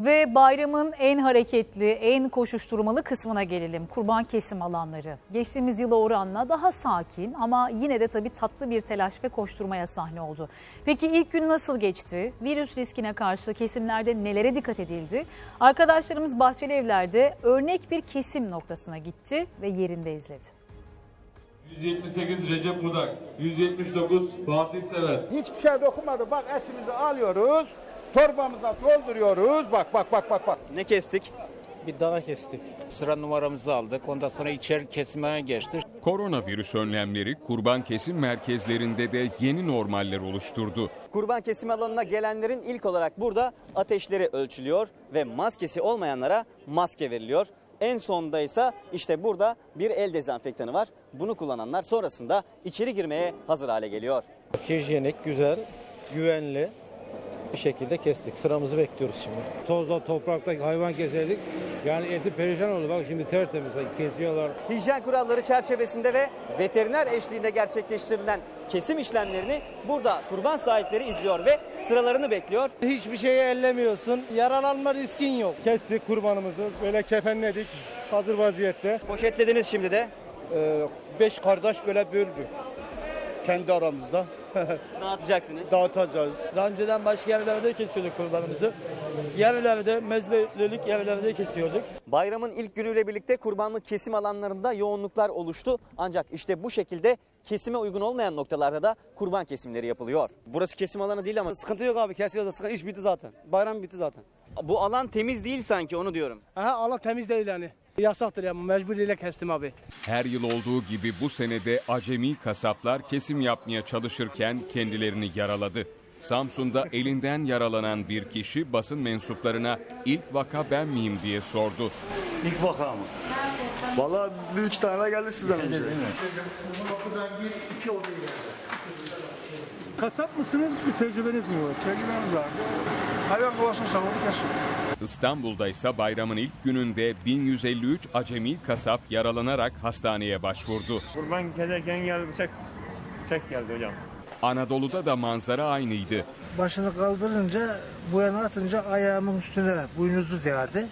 Ve bayramın en hareketli, en koşuşturmalı kısmına gelelim. Kurban kesim alanları. Geçtiğimiz yıla oranla daha sakin ama yine de tabii tatlı bir telaş ve koşturmaya sahne oldu. Peki ilk gün nasıl geçti? Virüs riskine karşı kesimlerde nelere dikkat edildi? Arkadaşlarımız Bahçeli Evler'de örnek bir kesim noktasına gitti ve yerinde izledi. 178 Recep Budak, 179 Fatih Sever, Hiçbir şey dokunmadı. Bak etimizi alıyoruz. Torbamıza dolduruyoruz. Bak bak bak bak bak. Ne kestik? bir dana kestik. Sıra numaramızı aldık. Ondan sonra içeri kesmeye geçtik. Koronavirüs önlemleri kurban kesim merkezlerinde de yeni normaller oluşturdu. Kurban kesim alanına gelenlerin ilk olarak burada ateşleri ölçülüyor ve maskesi olmayanlara maske veriliyor. En sonda ise işte burada bir el dezenfektanı var. Bunu kullananlar sonrasında içeri girmeye hazır hale geliyor. Hijyenik, güzel, güvenli bir şekilde kestik. Sıramızı bekliyoruz şimdi. tozda toprakta hayvan keserdik. Yani eti perişan oldu. Bak şimdi tertemiz kesiyorlar. Hijyen kuralları çerçevesinde ve veteriner eşliğinde gerçekleştirilen kesim işlemlerini burada kurban sahipleri izliyor ve sıralarını bekliyor. Hiçbir şeyi ellemiyorsun. Yaralanma riskin yok. Kestik kurbanımızı. Böyle kefenledik. Hazır vaziyette. Poşetlediniz şimdi de. Ee, beş kardeş böyle böldü. Kendi aramızda. Dağıtacaksınız. Dağıtacağız. Daha önceden başka yerlerde kesiyorduk kurbanımızı. Yerlerde, mezbelelik yerlerde kesiyorduk. Bayramın ilk günüyle birlikte kurbanlık kesim alanlarında yoğunluklar oluştu. Ancak işte bu şekilde kesime uygun olmayan noktalarda da kurban kesimleri yapılıyor. Burası kesim alanı değil ama Sıkıntı yok abi kesiyoruz. Sıkıntı, iş bitti zaten. Bayram bitti zaten. bu alan temiz değil sanki onu diyorum. Aha Allah temiz değil yani. Yasaktır ya mecburiyle kestim abi. Her yıl olduğu gibi bu senede acemi kasaplar kesim yapmaya çalışırken kendilerini yaraladı. Samsun'da elinden yaralanan bir kişi basın mensuplarına ilk vaka ben miyim diye sordu. İlk vaka mı? Valla bir iki tane geldi sizden önce. Kasap mısınız? Bir tecrübeniz mi var? Tecrübemiz var. Hayvan dolaşım savunu kesiyor. İstanbul'da ise bayramın ilk gününde 1153 acemi kasap yaralanarak hastaneye başvurdu. Kurban keserken geldi bıçak. Bıçak geldi hocam. Anadolu'da da manzara aynıydı. Başını kaldırınca bu yana atınca ayağımın üstüne boynuzu değerdi.